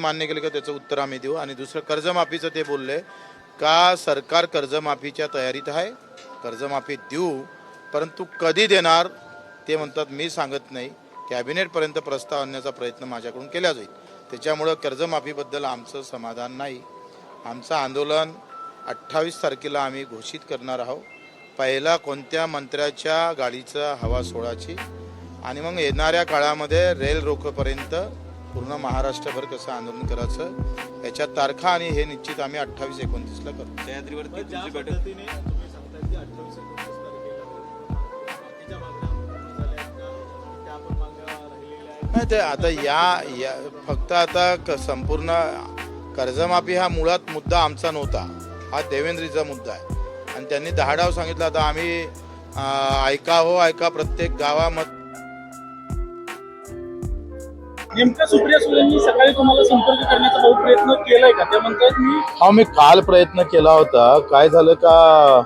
मान्य केलं का त्याचं उत्तर आम्ही देऊ. आणि दुसरं कर्जमाफीचं ते बोलले का सरकार कर्जमाफीच्या तयारीत आहे? कर्जमाफी देऊ परंतु कधी देणार? ते म्हणतात मी सांगत नाही. कॅबिनेटपर्यंत प्रस्ताव आणण्याचा प्रयत्न माझ्याकडून केला जाईल. त्याच्यामुळं कर्जमाफीबद्दल आमचं समाधान नाही. आमचं आंदोलन अठ्ठावीस तारखेला आम्ही घोषित करणार आहोत. पहिला कोणत्या मंत्र्याच्या गाडीचा हवा सोळाची आणि मग येणाऱ्या काळामध्ये रेल रोखपर्यंत पूर्ण महाराष्ट्रभर कसं आंदोलन करायचं याच्या तारखा आणि हे निश्चित आम्ही अठ्ठावीस एकोणतीसला करतो. सह्याद्रीवरती तुमची बैठक नाही ते आता या या फक्त आता क- संपूर्ण कर्जमाफी हा मुळात मुद्दा आमचा नव्हता. हा देवेंद्रीचा मुद्दा आहे. आणि त्यांनी दहा डाव सांगितलं आता आम्ही अं, ऐका हो ऐका प्रत्येक गावामध्ये नेमकं सुप्रिया सुळेंनी सकाळी तुम्हाला संपर्क करण्याचा भाऊ प्रयत्न केलाय का? त्या म्हणतात मी हा मी काल प्रयत्न केला होता. काय झालं का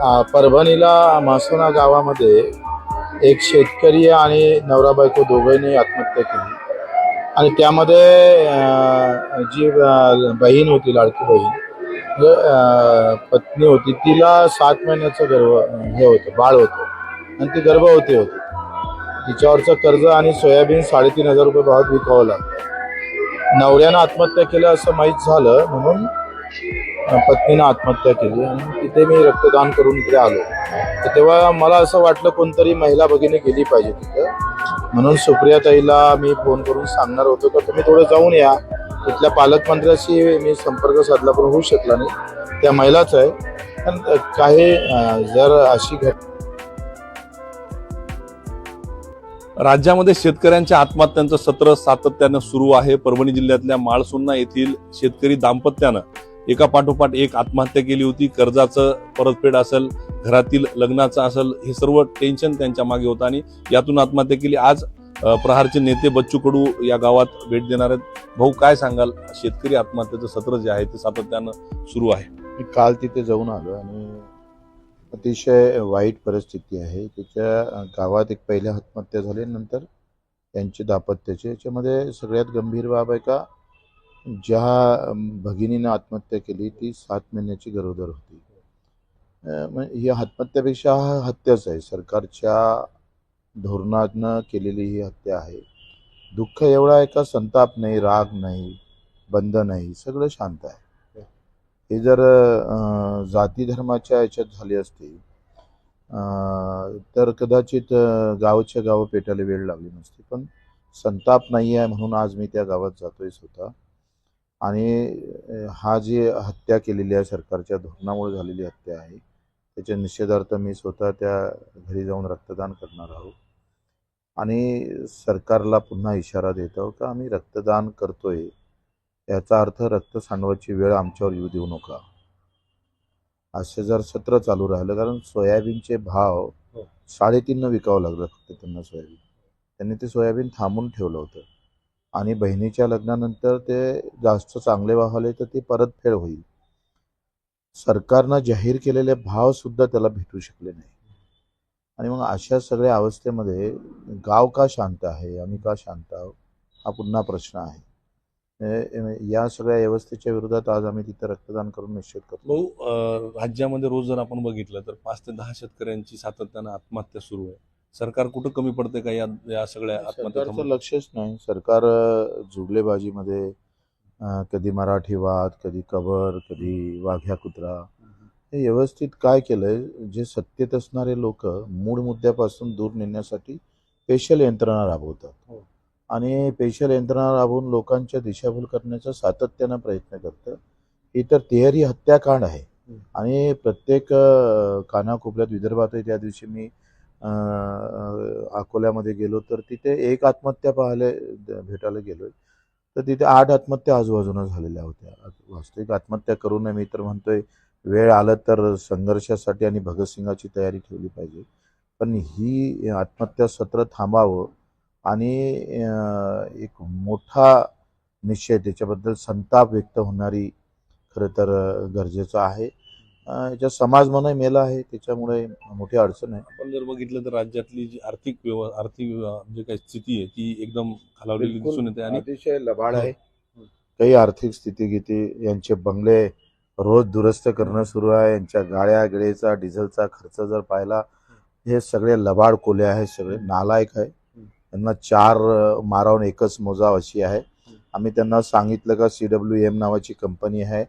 आ, परभणीला मासोना गावामध्ये एक शेतकरी आणि नवरा बायको दोघांनी आत्महत्या केली. आणि त्यामध्ये अ, जी अ, बहीण होती लाडकी बहीण म्हणजे, अ, पत्नी होती तिला सात महिन्याचं गर्भ हे होतं बाळ होतं. आणि ती गर्भवती होती. तिच्यावरचं कर्ज आणि सोयाबीन साडेतीन हजार रुपये भावात विकावं लागलं नवऱ्यानं आत्महत्या केलं असं माहीत झालं म्हणून पत्नीनं आत्महत्या केली आणि तिथे मी रक्तदान करून इकडे आलो. तर तेव्हा मला असं वाटलं कोणतरी महिला भगिनी गेली पाहिजे तिथं. म्हणून सुप्रियाताईला मी फोन करून सांगणार होतो का तुम्ही थोडं जाऊन या. तिथल्या पालकमंत्र्याशी मी संपर्क साधला पण होऊ शकला नाही. त्या महिलाच आहे. पण काही जर अशी घटना राज्यामध्ये शेतकऱ्यांच्या आत्महत्यांचं सत्र सातत्यानं सुरू आहे. परभणी जिल्ह्यातल्या माळसुन्ना येथील शेतकरी दाम्पत्यानं एका पाठोपाठ एक आत्महत्या केली होती. कर्जाचं परतफेड असेल घरातील लग्नाचं असेल हे सर्व टेन्शन त्यांच्या मागे होतं आणि यातून आत्महत्या केली. आज प्रहारचे नेते बच्चू कडू या गावात भेट देणार आहेत. भाऊ काय सांगाल? शेतकरी आत्महत्येचं सत्र जे आहे ते सातत्यानं सुरू आहे. मी काल तिथे जाऊन आलो आणि अतिशय वाईट परिस्थिती आहे. त्याच्या गावात एक पहिल्या आत्महत्या झाली. नंतर त्यांचे दापत्याचे याच्यामध्ये सगळ्यात गंभीर बाब आहे का? ज्या भगिनीनं आत्महत्या केली ती सात महिन्याची गरोदर होती. मग ही आत्महत्यापेक्षा हा हत्याच आहे. सरकारच्या धोरणानं केलेली ही हत्या आहे. दुःख एवढा आहे का? संताप नाही राग नाही बंद नाही. सगळं शांत आहे. हे जर जाती धर्माच्या याच्यात झाली असते तर कदाचित गावच्या गावं पेटायला वेळ लागली नसती. पण संताप नाही आहे म्हणून आज मी त्या गावात जातोय स्वतः. आणि हा जी हत्या केलेली आहे सरकारच्या धोरणामुळे झालेली हत्या आहे त्याच्या निषेधार्थ मी स्वतः त्या घरी जाऊन रक्तदान करणार आहोत. आणि सरकारला पुन्हा इशारा देत आहोत का आम्ही रक्तदान करतोय याचा अर्थ रक्त सांडवायची वेळ आमच्यावर येऊ देऊ नका. असे जर सत्र चालू राहिलं कारण सोयाबीनचे भाव साडेतीननं विकावं लागलं फक्त त्यांना सोयाबीन. त्यांनी ते सोयाबीन थांबून ठेवलं होतं. आणि बहिणीच्या लग्नानंतर ते जास्त चांगले भाव आले तर ते परतफेड होईल. सरकारनं जाहीर केलेले भाव सुद्धा त्याला भेटू शकले नाही. आणि मग अशा सगळ्या अवस्थेमध्ये गाव का शांत आहे आम्ही का शांत आहोत हा पुन्हा प्रश्न आहे. या सगळ्या व्यवस्थेच्या विरोधात आज आम्ही तिथे रक्तदान करून निश्चित करतो. भाऊ राज्यामध्ये रोज जर आपण बघितलं तर पाच ते दहा शेतकऱ्यांची सातत्यानं आत्महत्या सुरू आहे. सरकार कुठं कमी पडते का या या सगळ्या आत्महत्या सरकारचं थांबवण्यात? लक्षच नाही. सरकार अं, कधी मराठीवाद कधी कबर कधी वाघ्या कुत्रा. हे व्यवस्थित काय केलंय जे सत्तेत असणारे लोक मूळ मुद्द्यापासून दूर नेण्यासाठी स्पेशल यंत्रणा राबवतात. हो. आणि पेशल यंत्रणा राबवून लोकांच्या दिशाभूल करण्याचा सातत्यानं प्रयत्न करतं. ही तर तिहेरी हत्याकांड आहे. आणि प्रत्येक कानाकोपऱ्यात विदर्भातही त्या दिवशी मी अकोल्यामध्ये गेलो तर तिथे एक आत्महत्या पाहायला भेटायला गेलो. तर तिथे आठ आत्महत्या आजूबाजूनं झालेल्या होत्या. वास्तविक आत्महत्या करू नये मी तर म्हणतोय वेळ आलं तर संघर्षासाठी आणि भगतसिंगाची तयारी ठेवली पाहिजे. पण ही आत्महत्या सत्र थांबावं आणि एक मोठा निश्चय त्याच्याबद्दल संताप व्यक्त होणारी खरं तर गरजेचं आहे. अं, याच्यात समाज मनही मेला आहे त्याच्यामुळे मोठी अडचण आहे. आपण जर बघितलं तर राज्यातली जी आर्थिक व्यव- आर्थिक जे काही स्थिती आहे ती एकदम खालावलेली दिसून येते आणि अतिशय लबाड आहे. काही आर्थिक स्थितीगती यांचे बंगले रोज दुरुस्त करणं सुरू आहे. यांच्या गाड्या गिळेचा डिझेलचा खर्च जर पाहिला हे सगळे लबाड कोले आहेत सगळे नालायक आहे त्यांना चार मारावून एकच मोजाव अशी आहे. आम्ही त्यांना सांगितलं का सी डब्ल्यू एम नावाची कंपनी आहे.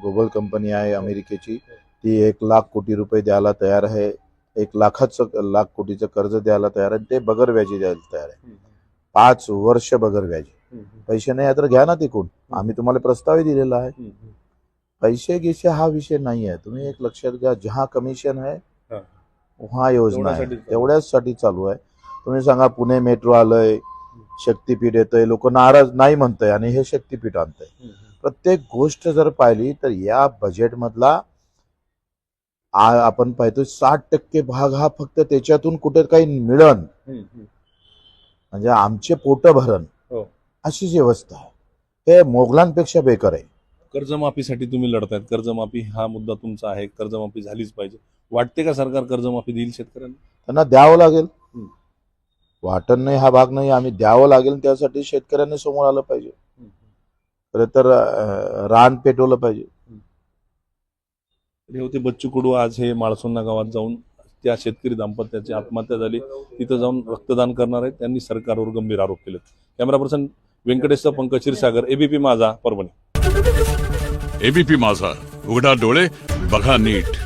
ग्लोबल कंपनी आहे अमेरिकेची. ती एक लाख कोटी रुपये द्यायला तयार आहे. एक लाखाचं लाख कोटीचं कर्ज द्यायला तयार आहे. ते बगर व्याजी द्यायला तयार आहे. पाच वर्ष बगर व्याजी. पैसे नाही तर घ्या ना तिकून. आम्ही तुम्हाला प्रस्तावही दिलेला आहे. पैसे गिसे हा विषय नाही आहे. तुम्ही एक लक्षात घ्या. जहा कमिशन आहे. वहा योजना आहे. चालू. तेवढ्याचसाठी चालू आहे. तुम्ही सांगा पुणे मेट्रो आलंय शक्तीपीठ येतंय लोक नाराज नाही म्हणतंय आणि हे शक्तीपीठ आणतंय. प्रत्येक गोष्ट जर पाहिली तर या बजेटमधला आ- आपण पाहतो साठ टक्के भाग हा फक्त त्याच्यातून कुठे काही मिळन म्हणजे आमचे पोट भरण हो. अशी जी व्यवस्था आहे हे मोगलांपेक्षा बेकार आहे. कर्जमाफीसाठी तुम्ही लढतायत. कर्जमाफी हा मुद्दा तुमचा आहे. कर्जमाफी झालीच पाहिजे. वाटते का सरकार कर्जमाफी देईल शेतकऱ्यांना? त्यांना द्यावं लागेल. वाटण नाही हा भाग नाही आम्ही द्यावं लागेल त्यासाठी शेतकऱ्यांनी समोर आलं पाहिजे. खरं तर रान पेटवलं पाहिजे. हे होते बच्चू कडू आज हे माळसोन्ना गावात जाऊन त्या शेतकरी दाम्पत्याची आत्महत्या झाली. तिथं जाऊन रक्तदान करणार आहेत. त्यांनी सरकारवर गंभीर आरोप केले camera person Venkatesh Pankaj Kshirsagar ABP Majha Parbhani. ABP माझा उघडा डोळे बघा नीट.